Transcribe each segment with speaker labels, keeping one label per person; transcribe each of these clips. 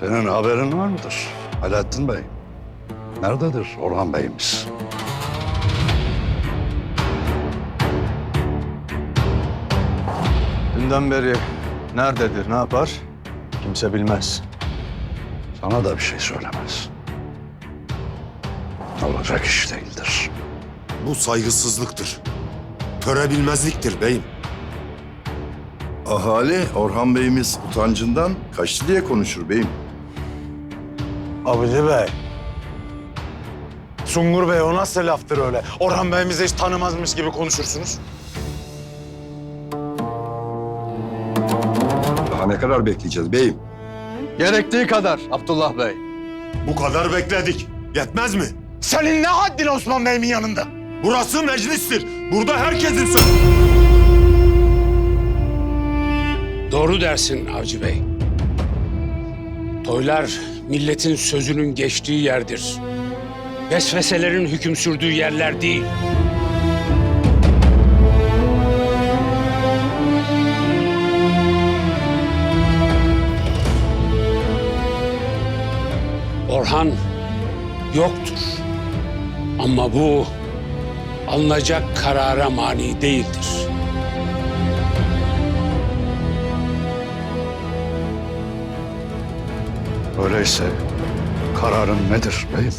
Speaker 1: Senin haberin var mıdır Alaaddin Bey? Nerededir Orhan Bey'imiz?
Speaker 2: Dünden beri nerededir, ne yapar? Kimse bilmez.
Speaker 1: Sana da bir şey söylemez. Olacak iş değildir.
Speaker 3: Bu saygısızlıktır. Töre bilmezliktir beyim.
Speaker 4: Ahali Orhan Bey'imiz utancından kaçtı diye konuşur beyim.
Speaker 5: Abici Bey. Sungur Bey o nasıl laftır öyle? Orhan Bey'imizi hiç tanımazmış gibi konuşursunuz.
Speaker 4: Daha ne kadar bekleyeceğiz beyim?
Speaker 2: Gerektiği kadar Abdullah Bey.
Speaker 3: Bu kadar bekledik. Yetmez mi?
Speaker 5: Senin ne haddin Osman Bey'imin yanında?
Speaker 3: Burası meclistir. Burada herkesin sözü.
Speaker 6: Doğru dersin Avcı Bey. Toylar milletin sözünün geçtiği yerdir. Vesveselerin hüküm sürdüğü yerler değil. Orhan yoktur. Ama bu alınacak karara mani değildir.
Speaker 1: Öyleyse kararın nedir beyim?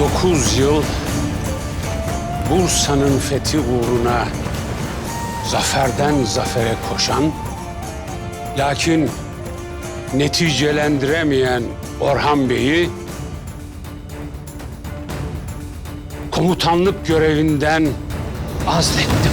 Speaker 6: Dokuz yıl Bursa'nın fethi uğruna zaferden zafere koşan, lakin neticelendiremeyen Orhan Bey'i komutanlık görevinden azlettim.